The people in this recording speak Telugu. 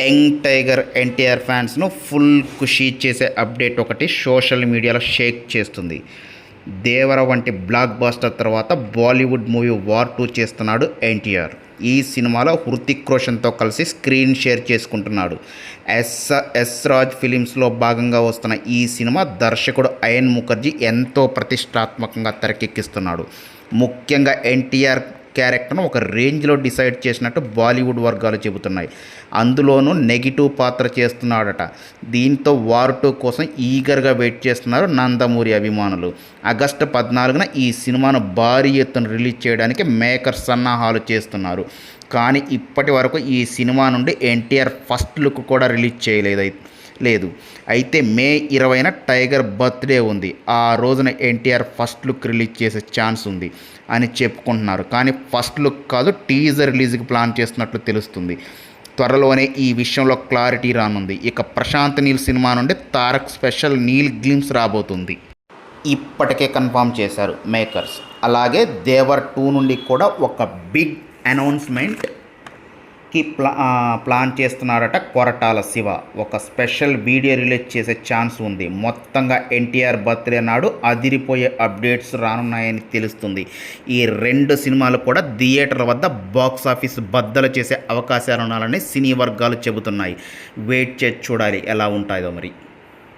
యంగ్ టైగర్ ఎన్టీఆర్ ఫ్యాన్స్ను ఫుల్ ఖుషీ చేసే అప్డేట్ ఒకటి సోషల్ మీడియాలో షేక్ చేస్తుంది. దేవర వంటి బ్లాక్ బాస్టర్ తర్వాత బాలీవుడ్ మూవీ వార్ టూ చేస్తున్నాడు ఎన్టీఆర్. ఈ సినిమాలో హృతిక్ రోషన్తో కలిసి స్క్రీన్ షేర్ చేసుకుంటున్నాడు. ఎస్ ఎస్ రాజ్ ఫిలిమ్స్లో భాగంగా వస్తున్న ఈ సినిమా దర్శకుడు అయన్ ముఖర్జీ ఎంతో ప్రతిష్టాత్మకంగా తెరకెక్కిస్తున్నాడు. ముఖ్యంగా ఎన్టీఆర్ క్యారెక్టర్ను ఒక రేంజ్లో డిసైడ్ చేసినట్టు బాలీవుడ్ వర్గాలు చెబుతున్నాయి. అందులోనూ నెగిటివ్ పాత్ర చేస్తున్నాడట. దీంతో వార్ టూ కోసం ఈగర్గా వెయిట్ చేస్తున్నారు నందమూరి అభిమానులు. ఆగస్టు పద్నాలుగున ఈ సినిమాను భారీ ఎత్తున రిలీజ్ చేయడానికి మేకర్ సన్నాహాలు చేస్తున్నారు. కానీ ఇప్పటి వరకు ఈ సినిమా నుండి ఎన్టీఆర్ ఫస్ట్ లుక్ కూడా రిలీజ్ చేయలేదు. లేదు. అయితే మే ఇరవైన టైగర్ బర్త్డే ఉంది. ఆ రోజున ఎన్టీఆర్ ఫస్ట్ లుక్ రిలీజ్ చేసే ఛాన్స్ ఉంది అని చెప్పుకుంటున్నారు. కానీ ఫస్ట్ లుక్ కాదు టీజర్ రిలీజ్కి ప్లాన్ చేస్తున్నట్లు తెలుస్తుంది. త్వరలోనే ఈ విషయంలో క్లారిటీ రానుంది. ఇక ప్రశాంత్ నీల్ సినిమా నుండి తారక్ స్పెషల్ నీల్ గ్లిమ్స్ రాబోతుంది. ఇప్పటికే కన్ఫామ్ చేశారు మేకర్స్. అలాగే దేవర్ టూ నుండి కూడా ఒక బిగ్ అనౌన్స్మెంట్ కి ప్లా ప్లాన్ చేస్తున్నారట కొరటాల శివ. ఒక స్పెషల్ వీడియో రిలీజ్ చేసే ఛాన్స్ ఉంది. మొత్తంగా ఎన్టీఆర్ బర్త్డే నాడు అదిరిపోయే అప్డేట్స్ రానున్నాయని తెలుస్తుంది. ఈ రెండు సినిమాలు కూడా థియేటర్ల వద్ద బాక్స్ ఆఫీస్ బద్దలు చేసే అవకాశాలు ఉన్నాయని సినీ వర్గాలు చెబుతున్నాయి. వెయిట్ చేసి చూడాలి ఎలా ఉంటాయో మరి.